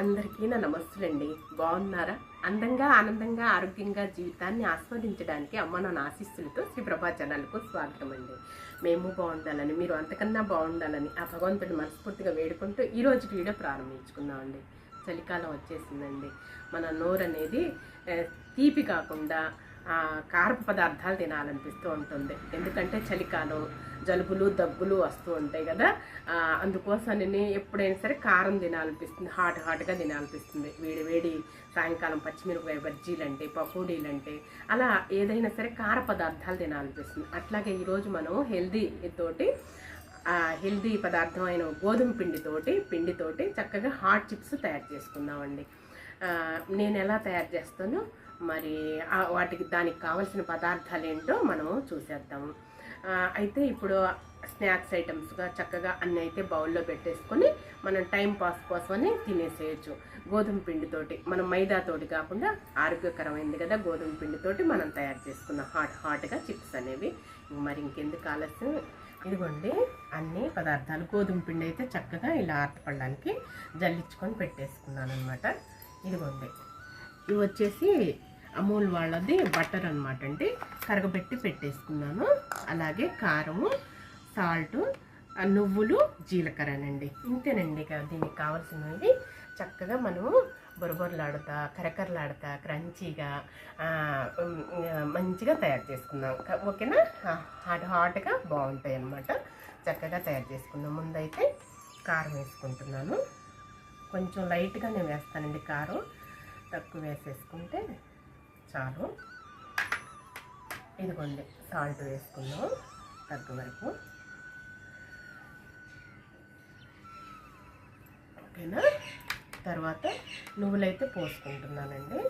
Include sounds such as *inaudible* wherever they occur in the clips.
అందరికీ నా నమస్తులండి. బాగున్నారా? అందంగా ఆనందంగా ఆరోగ్యంగా జీవితాన్ని ఆస్వాదించడానికి అమ్మ నా ఆశీస్సులతో శ్రీ ప్రభా ఛానల్కు స్వాగతం అండి మేము బాగుండాలని మీరు అంతకన్నా బాగుండాలని ఆ భగవంతుడి మనస్ఫూర్తిగా వేడుకుంటూ ఈ రోజు వీడియో ప్రారంభించుకుందామండి. చలికాలం వచ్చేసిందండి. మన నోరు అనేది తీపి కాకుండా కారపు పదార్థాలు తినాలనిపిస్తూ ఉంటుంది. ఎందుకంటే చలికాలం జలుబులు దగ్గులు వస్తూ ఉంటాయి కదా. ఆ, అందుకోసమని ఎప్పుడైనా సరే కారం తినాలనిపిస్తుంది. హాట్ హాట్గా తినాలనిపిస్తుంది. వేడి వేడి సాయంకాలం పచ్చిమిరపకాయ బజ్జీలు అంటే అంటే అలా ఏదైనా సరే కార పదార్థాలు తినాలనిపిస్తుంది. అట్లాగే ఈరోజు మనం హెల్దీ తోటి హెల్దీ పదార్థం అయిన గోధుమ పిండితోటి పిండితోటి చక్కగా హాట్ చిప్స్ తయారు చేసుకుందామండి. నేను ఎలా తయారు చేస్తానో? మరి వాటికి దానికి కావలసిన పదార్థాలు ఏంటో మనము చూసేద్దాము అయితే ఇప్పుడు స్నాక్స్ ఐటమ్స్గా చక్కగా అన్నీ అయితే బౌల్లో పెట్టేసుకొని మనం టైం పాస్ కోసమని తినేసేయచ్చు. గోధుమ పిండితోటి మనం మైదాతోటి కాకుండా ఆరోగ్యకరమైంది కదా గోధుమ పిండితోటి మనం తయారు చేసుకున్నాం హాట్ హాట్గా చిప్స్ అనేవి. మరి ఇంకెందుకు ఆలస్యం? ఇదిగోండి అన్ని పదార్థాలు. గోధుమ పిండి అయితే చక్కగా ఇలా ఆర్తపడడానికి జల్లించుకొని పెట్టేసుకున్నాను అనమాట ఇదిగోండి ఇవి వచ్చేసి అమూల్ వాళ్ళది బటర్ అనమాట అండి. కరగబెట్టి పెట్టేసుకున్నాను. అలాగే కారము సాల్ట్ నువ్వులు జీలకర్రనండి. ఇంతేనండి ఇక దీనికి కావాల్సినవి. చక్కగా మనము బొరబొరలాడుతా కరకరలాడుతా క్రంచీగా మంచిగా తయారు చేసుకుందాం. ఓకేనా? హాట్ హాట్గా బాగుంటాయి అన్నమాట. చక్కగా తయారు చేసుకుందాం. ముందైతే కారం వేసుకుంటున్నాను. కొంచెం లైట్గా నేను వేస్తానండి కారం. తక్కువ వేసేసుకుంటే చాలు ఇదిగోండి సాల్ట్ వేసుకుందాం తగ్గ వరకు. ఓకేనా? తర్వాత నువ్వులైతే పోసుకుంటున్నానండి.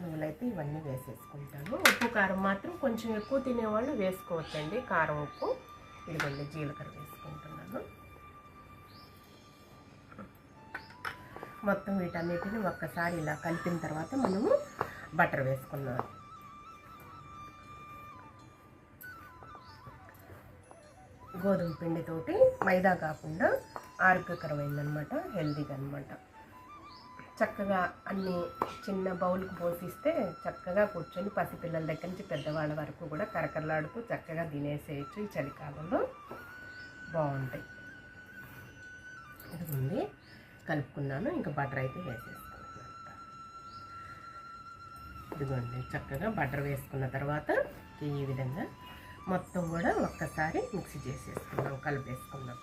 నువ్వులైతే ఇవన్నీ వేసేసుకుంటాను. ఉప్పు కారం మాత్రం కొంచెం ఎక్కువ తినేవాళ్ళు వేసుకోవచ్చండి. కారం ఉప్పు. ఇదిగోండి జీలకర్ర వేసుకుంటున్నాను మొత్తం వీటన్నిటిని ఒక్కసారి ఇలా కలిపిన తర్వాత మనము బటర్ వేసుకున్నాం గోధుమ పిండితోటి మైదా కాకుండా ఆరోగ్యకరమైందనమాట హెల్దీగా అనమాట చక్కగా అన్ని చిన్న బౌల్కి పోసిస్తే చక్కగా కూర్చొని పసిపిల్లల దగ్గర నుంచి పెద్దవాళ్ళ వరకు కూడా కరకరలాడుతూ చక్కగా తినేసేయచ్చు ఈ చలికాలంలో. బాగుంటాయి. ఉంది కలుపుకున్నాను. ఇంకా బటర్ అయితే వేసేసుకుంటున్నాను ఇదిగోండి చక్కగా బటర్ వేసుకున్న తర్వాత ఈ విధంగా మొత్తం కూడా ఒక్కసారి మిక్సీ చేసేసుకున్నాం కలిపేసుకున్నాం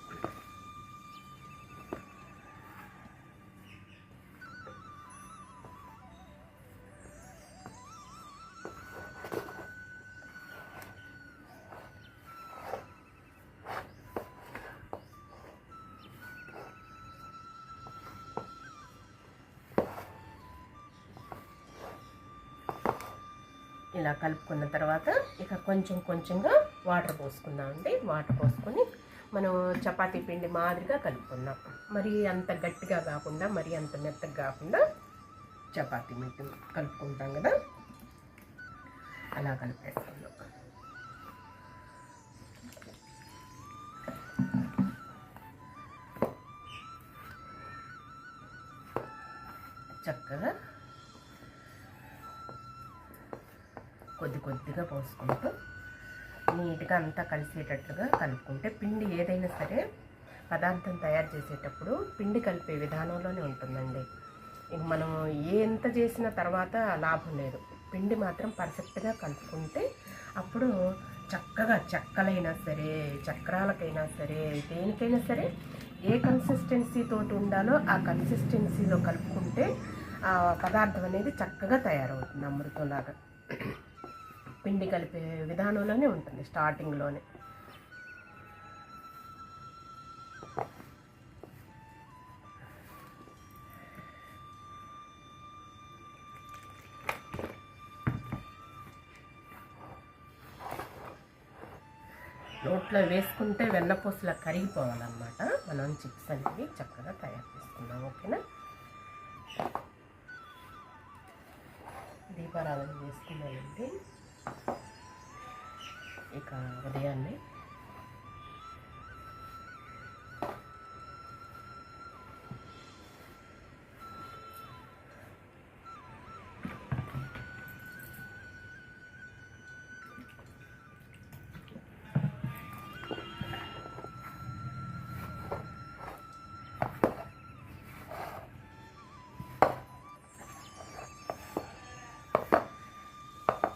ఇలా కలుపుకున్న తర్వాత ఇక కొంచెం కొంచెంగా వాటర్ పోసుకుందామండి వాటర్ పోసుకొని మనం చపాతీ పిండి మాదిరిగా కలుపుకుందాం. మరి అంత గట్టిగా కాకుండా మరి అంత మెత్తగా కాకుండా చపాతీ పిండి కలుపుకుంటాం కదా. అలా కలిపేసుకుందాం చక్కగా కొద్ది కొద్దిగా పోసుకుంటూ నీట్గా అంతా కలిసేటట్లుగా కలుపుకుంటే పిండి ఏదైనా సరే పదార్థం తయారు చేసేటప్పుడు పిండి కలిపే విధానంలోనే ఉంటుందండి. ఇంక మనం ఎంత చేసిన తర్వాత లాభం లేదు. పిండి మాత్రం పర్ఫెక్ట్గా కలుపుకుంటే అప్పుడు చక్కగా చెక్కలైనా సరే చక్రాలకైనా సరే దేనికైనా సరే ఏ కన్సిస్టెన్సీతో ఉండాలో ఆ కన్సిస్టెన్సీలో కలుపుకుంటే ఆ పదార్థం అనేది చక్కగా తయారవుతుంది అమృతంలాగా. పిండి కలిపే విధానంలోనే ఉంటుంది స్టార్టింగ్లోనే. నోట్లో వేసుకుంటే వెన్నపూసలా కరిగిపోవాలన్నమాట. మనం చిప్స్ అనేవి చక్కగా తయారు చేసుకుందాం ఓకేనా? దీపారాధన చేసుకున్నానండి ఇక ఉదయాన్నే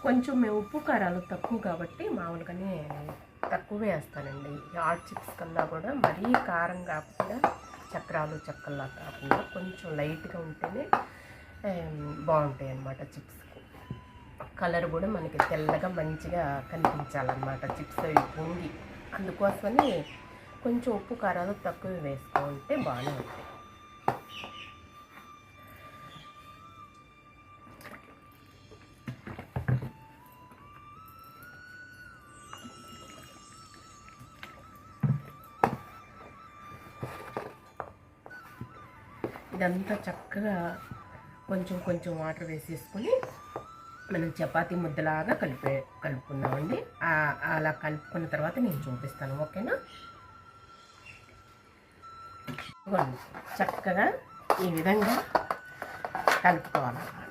కొంచెం మేము ఉప్పు కారాలు తక్కువ కాబట్టి మామూలుగానే తక్కువే వేస్తానండి. హాట్ చిప్స్ కన్నా కూడా మరీ కారం కాకుండా చక్రాలు చక్కల్లా కాకుండా కొంచెం లైట్గా ఉంటేనే బాగుంటాయి అన్నమాట చిప్స్కి కలర్ కూడా మనకి తెల్లగా మంచిగా కనిపించాలన్నమాట చిప్స్ అవి పొంగి. అందుకోసమని కొంచెం ఉప్పు కారాలు తక్కువ వేసుకుంటే బాగానే ఉంటాయి. ఇదంతా చక్కగా కొంచెం కొంచెం వాటర్ వేసేసుకొని మనం చపాతి ముద్దలాగా కలిపే కలుపుకున్నామండి అలా కలుపుకున్న తర్వాత నేను చూపిస్తాను ఓకేనా? చక్కగా ఈ విధంగా కలుపుకోవాలన్నమాట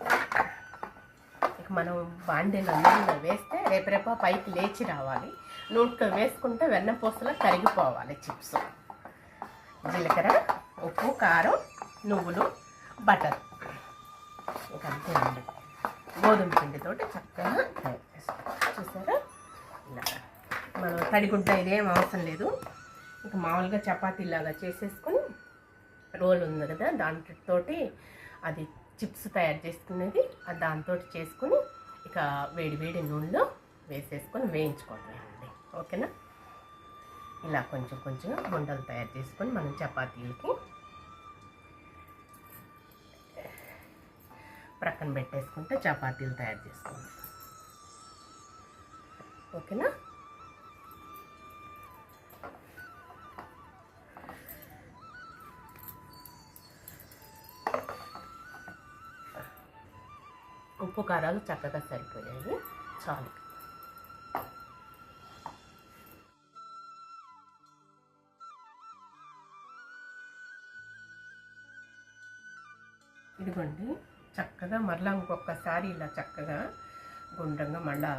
ఇక మనం బాండీలో నూనెలో వేస్తే రేపరేప పైకి లేచి రావాలి. నూనెలో వేసుకుంటే వెన్నపూసలో కరిగిపోవాలి చిప్స్. జీలకర్ర ఉప్పు కారం నువ్వులు బటర్. ఇంకా అంతే అండి. గోధుమ పిండితో చక్కగా తయారు చేస్తాం చూసారా? ఇలా. మనం తడిగుడ్డ ఇదేం అవసరం లేదు. ఇంకా మామూలుగా చపాతీలాగా చేసేసుకొని రోల్ ఉంది కదా దాంతోటి అది చిప్స్ తయారు చేసుకునేది అది దాంతో చేసుకొని ఇక వేడి వేడి నూనెలో వేసేసుకొని వేయించుకోవాలి అండి. ఓకేనా? ఇలా కొంచెం కొంచెం గుండలు తయారు చేసుకొని మనం చపాతీలకి ప్రక్కన పెట్టేసుకుంటే చపాతీలు తయారు చేసుకోండి. ఓకేనా? ఉప్పు కారాలు చక్కగా సరిపోయాయి. చాలు. ఇదిగోండి. చక్కగా మరలా ఇంకొకసారి ఇలా చక్కగా గుండ్రంగా మళ్ళా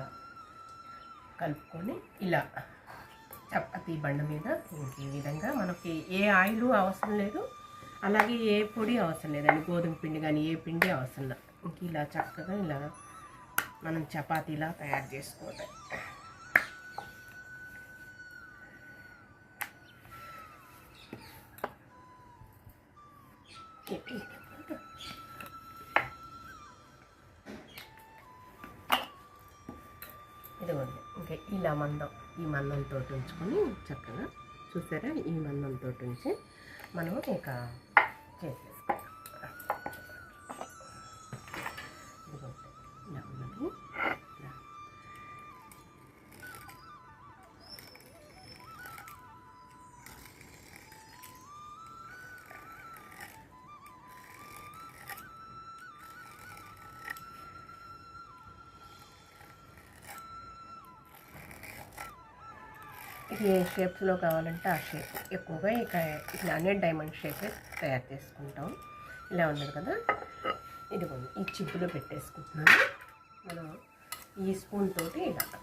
కలుపుకొని ఇలా చపాతీ బండ మీద ఈ విధంగా మనకి ఏ ఆయిల్ అవసరం లేదు. అలాగే ఏ పొడి అవసరం లేదండి గోధుమ పిండి కానీ ఏ పిండి అవసరం లేదు. ఇంక ఇలా చక్కగా ఇలా మనం చపాతీలా తయారు చేసుకోవాలి ఇదిగోండి ఇలా మందం ఈ మందంతో ఉంచుకొని చక్కగా చూసారా? ఈ మందంతో ఉంచి మనం ఇక చేసి ఏ షేప్స్లో కావాలంటే ఆ షేప్. ఎక్కువగా ఇక ఇట్లానే డైమండ్ షేప్ తయారు చేసుకుంటాం. ఇలా ఉన్నది కదా? ఇదిగోండి ఈ చిప్పులో పెట్టేసుకుంటున్నాను. మనం ఈ స్పూన్ తోటి ఇలా.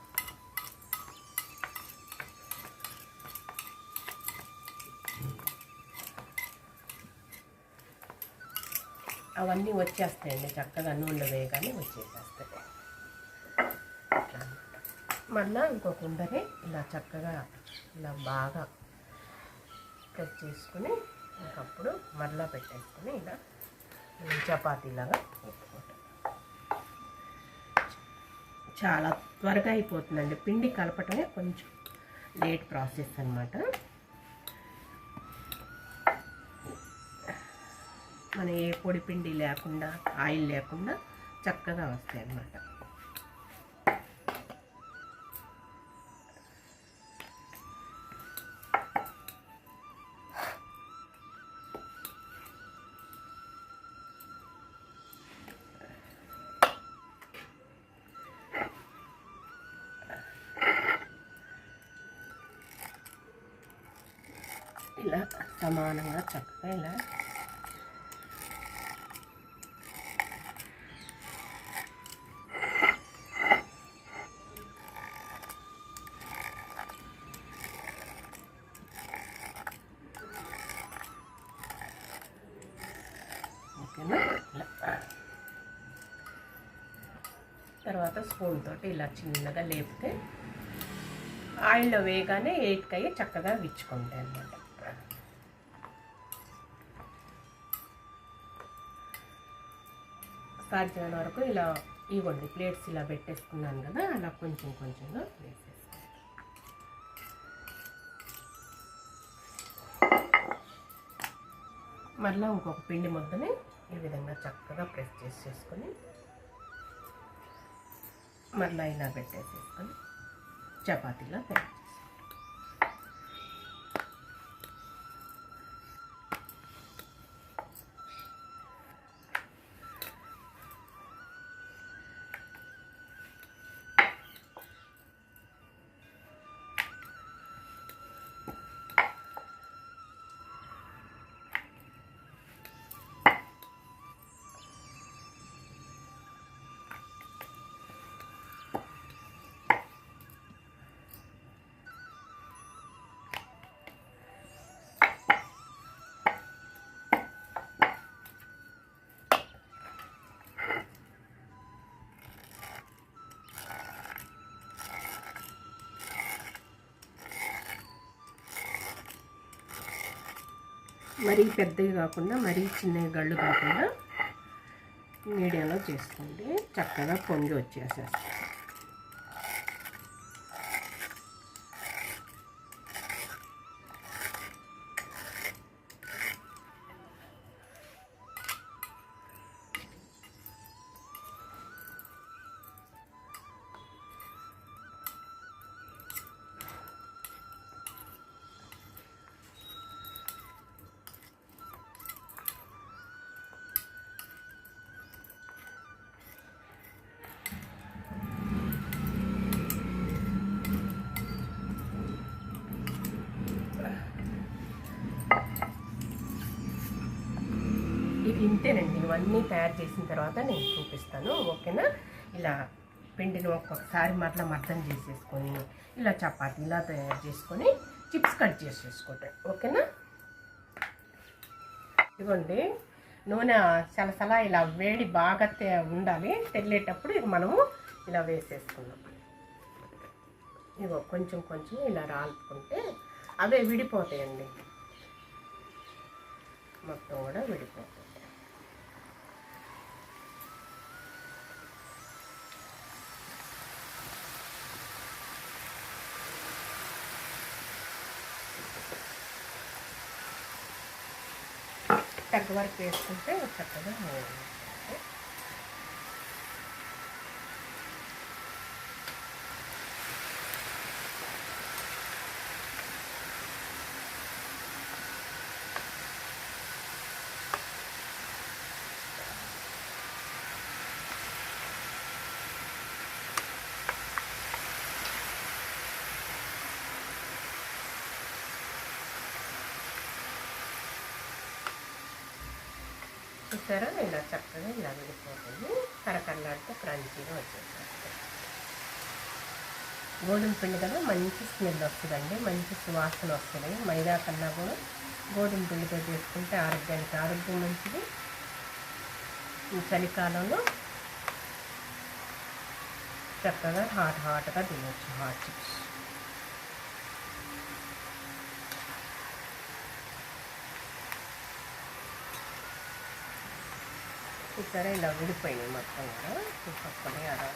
అవన్నీ వచ్చేస్తాయండి చక్కగా నూనె వేయగానే వచ్చేసేస్తాయి. మళ్ళీ మళ్ళా ఇంకొక ఉండని ఇలా చక్కగా ఇలా బాగా ప్రెస్ చేసుకుని ఒకప్పుడు మరలా పెట్టేసుకుని ఇలా చపాతీలాగా పెట్టుకుంటాం. చాలా త్వరగా అయిపోతుందండి. పిండి కలపటమే కొంచెం లేట్ ప్రాసెస్ అనమాట మన ఏ పొడి పిండి లేకుండా ఆయిల్ లేకుండా చక్కగా వస్తాయి అన్నమాట ఇలా సమానంగా చక్కగా ఇలా ఓకేనా? ఇలా తర్వాత స్పూన్ తోటి ఇలా చిన్నగా లేపితే ఆయిల్లో వేయగానే ఎయిట్కయ్యి చక్కగా విచ్చుకుంటాయి అన్నమాట సాధ్యమైన వరకు ఇలా ఇవ్వండి. ప్లేట్స్ ఇలా పెట్టేసుకున్నాను కదా అలా కొంచెం కొంచెంగా వేసేసుకోండి. మళ్ళీ ఇంకొక పిండి ముద్దని ఈ విధంగా చక్కగా ప్రెస్ చేసి చేసుకొని మళ్ళీ ఇలా పెట్టేసేసుకొని చపాతీలా తయారు మరీ పెద్దవి కాకుండా మరీ చిన్నవి గళ్ళు కాకుండా మీడియంలో చేసుకోండి. చక్కగా పొంగి వచ్చేసేస్తాం ఇంతేనండి ఇవన్నీ తయారు చేసిన తర్వాత నేను చూపిస్తాను ఓకేనా? ఇలా పిండిని ఒక్కొక్కసారి మరలా మర్దం చేసేసుకొని ఇలా చపాతి ఇలా తయారు చేసుకొని చిప్స్ కట్ చేసేసుకోవటం ఓకేనా? ఇదిగోండి నూనె సలసలా ఇలా వేడి బాగా తే- ఉండాలి తెల్లేటప్పుడు ఇది మనము ఇలా వేసేసుకున్నాం ఇగో కొంచెం కొంచెం ఇలా రాలుపుకుంటే అవే విడిపోతాయండి. మొత్తం కూడా విడిపోతాయి. తగ్గ వరకు వేసుకుంటే చక్కగా ఉంటుంది. చూసారా ఇలా చక్కగా ఇలా విడిపోతుంది కరకరలాడితే క్రంచీగా వచ్చేసేస్తుంది గోధుమ పిండి కదా మంచి స్మెల్ వస్తుందండి. మంచి సువాసన వస్తుంది. మైదా కన్నా కూడా గోధుమ పిండితో చేసుకుంటే ఆరోగ్యానికి ఆరోగ్యం మంచిది. ఈ చలికాలంలో చక్కగా హాట్ హాట్గా తినవచ్చు హాట్ చిప్స్. చూసారా ఇలా విడిపోయినాయి మొత్తం కూడా. పక్కనే అలా.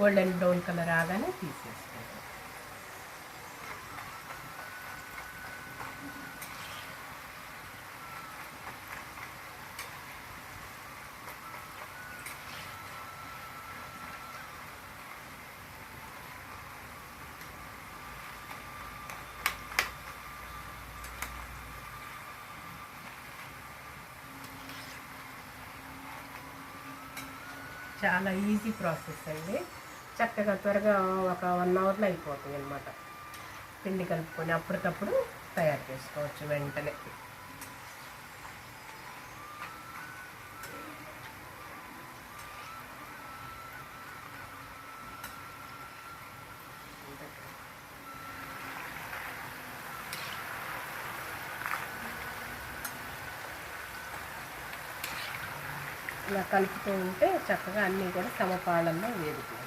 गोलडन ब्रउन कलर आगे तीस चाल ईजी प्रासेस अभी చక్కగా త్వరగా ఒక వన్ అవర్లో అయిపోతుంది అనమాట పిండి కలుపుకొని అప్పటికప్పుడు తయారు చేసుకోవచ్చు వెంటనే. ఇలా కలుపుతూ ఉంటే చక్కగా అన్నీ కూడా సమపాళల్లో వేగుతాయి.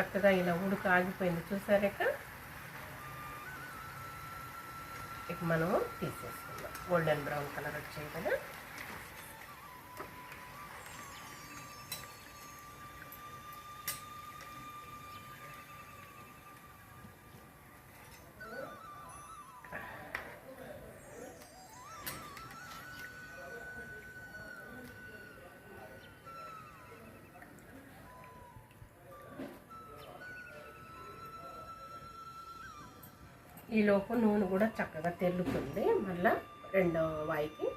చక్కగా ఇలా ఉడుకు ఆగిపోయింది. చూసారేక ఇక? మనము తీసేసుకుందాం. గోల్డెన్ బ్రౌన్ కలర్ వచ్చాయి కదా? ఈలోపు నూనె కూడా చక్కగా తెల్లుతుంది. మళ్ళా రెండో వాయికి.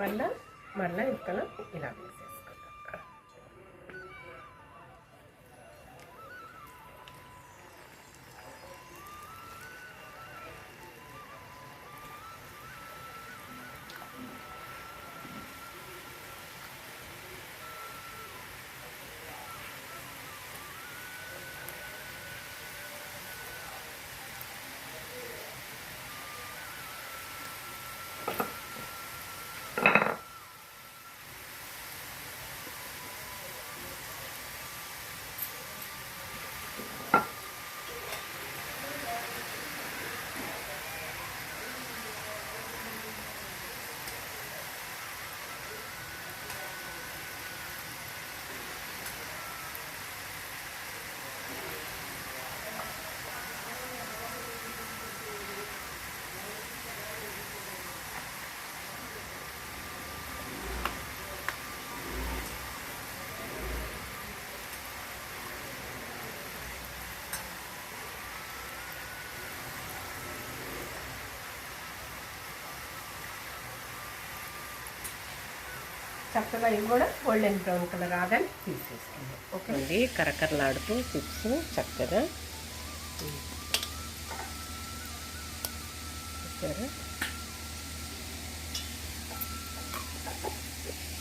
మళ్ళా మళ్ళీ ఇక్కడ ఇలా. చక్కగా ఇవి కూడా గోల్డెన్ బ్రౌన్ కలర్ రాగానే తీసేసుకుంది. ఓకే అండి కరకరలాడుతూ చిప్స్ చక్కగా చూసారా?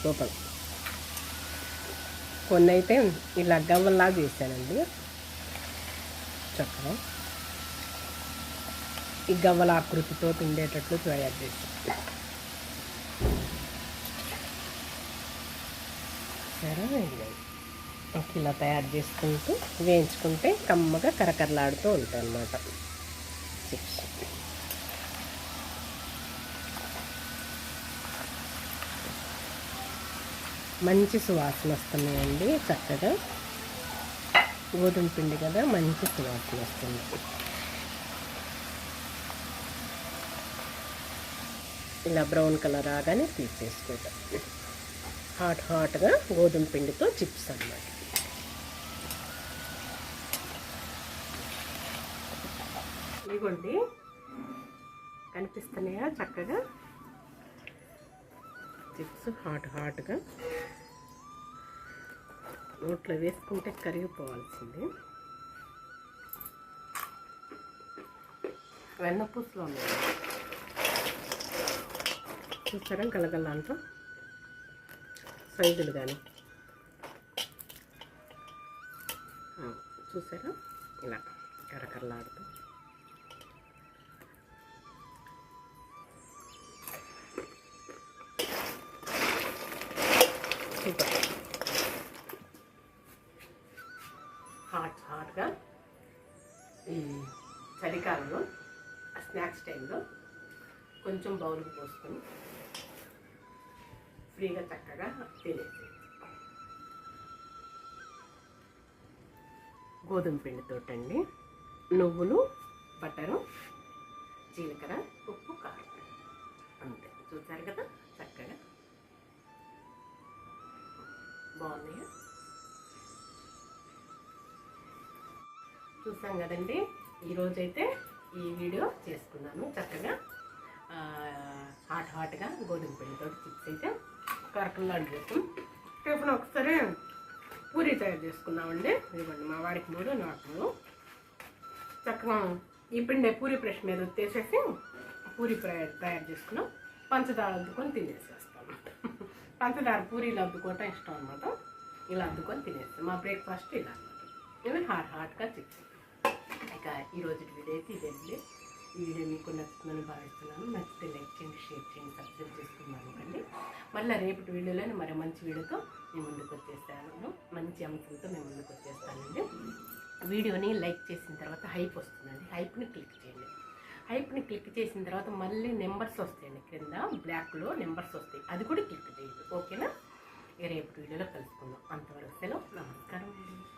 సూపర్. కొన్ని అయితే ఇలా గవ్వల్లా చేశానండి. చక్కగా ఈ గవ్వల ఆకృతితో ఉండేటట్లు తయారు చేశాను. సరే ఇంక ఇలా తయారు చేసుకుంటూ వేయించుకుంటే కమ్మగా కరకరలాడుతూ ఉంటాయి అన్నమాట చిప్స్ మంచి సువాసన వస్తున్నాయండి చక్కగా. గోధుమ పిండి కదా మంచి సువాసన వస్తుంది. ఇలా బ్రౌన్ కలర్ రాగానే తీసేసుకుంటాం. హాట్ హాట్గా గోధుమ పిండితో చిప్స్ అన్నమాట. ఇదిగోండి. కనిపిస్తున్నాయా చక్కగా? చిప్స్ హాట్ హాట్గా. నోట్లో వేసుకుంటే కరిగిపోవాల్సింది. వెన్నపూసులో ఉన్నాయి. చూసారా? గలగల అంటూ సైజులు కానీ. చూసారా? ఇలా కరకరలాడుతూ. సూపర్. హాట్ హాట్గా ఈ చలికాలంలో స్నాక్స్ టైంలో కొంచెం బౌల్కి పోసుకొని ఫ్రీగా చక్కగా తినేసి గోధుమ పిండితోటండి నువ్వులు బటరు జీలకర్ర ఉప్పు కారం. అంతే. చూసారు కదా? చక్కగా. బాగున్నాయా? చూసాం కదండి? ఈరోజైతే ఈ వీడియో చేసుకున్నాను. చక్కగా హాట్ హాట్గా గోధుమ పిండితో చిప్స్ అయితే తొరకలు లాంటి చేస్తాం. టిఫిన్ ఒకసారి పూరి తయారు చేసుకున్నామండి ఇవ్వండి మా వాడికి మూడు నాకు మూడు చక్కగా ఈ పిండి పూరి బ్రష్ మీద వచ్చేసేసి పూరి ఫ్రై- తయారు చేసుకున్నాం. పంచదార అద్దుకొని తినేసేస్తాం. *laughs* పంచదార పూరీలు అద్దుకోవటం ఇష్టం అనమాట ఇలా అద్దుకొని తినేస్తాం. మా బ్రేక్ఫాస్ట్ ఇలా అనమాట ఇవి హాట్ హాట్గా చిప్స్ ఇక ఈరోజు వీడియో అయితే ఇదండి ఈ వీడియో మీకు నచ్చుతుందని భావిస్తున్నాను. నచ్చితే లైక్ చేయండి షేర్ చేయండి సబ్స్క్రైబ్ చేసుకున్నాను కండి. మళ్ళీ రేపటి వీడియోలో మరి మంచి వీడియోతో మేము ముందుకు వచ్చేస్తాను. మంచి అంశంతో మేము ముందుకు వచ్చేస్తానండి. వీడియోని లైక్ చేసిన తర్వాత హైప్ వస్తుందండి. హైప్ని క్లిక్ చేయండి. హైప్ని క్లిక్ చేసిన తర్వాత మళ్ళీ నెంబర్స్ వస్తాయండి క్రింద. బ్లాక్లో నెంబర్స్ వస్తాయి. అది కూడా క్లిక్ చేయండి. ఓకేనా? రేపు వీడియోలో కలుసుకుందాం. అంతవరకు సెలవు. నమస్కారం. అండి